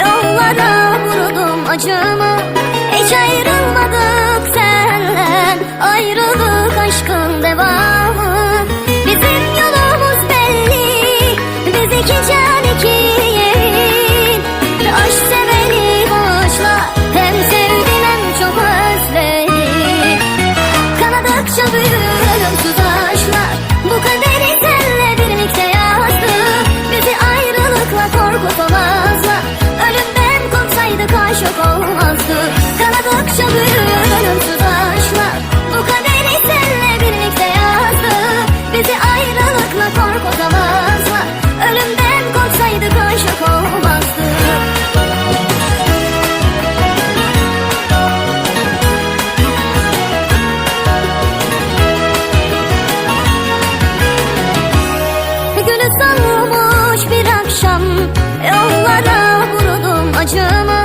Yollara vurdum acımı. çok olmazdı. Kanadıkça büyür ölümsüz aşklar Bu kaderi senle birlikte yazdı. Bizi ayrılıkla korku korkutamazlar Ölümden korksaydık aşık olmazdı. Gülü sanmış bir akşam. Yollara vurdum acıma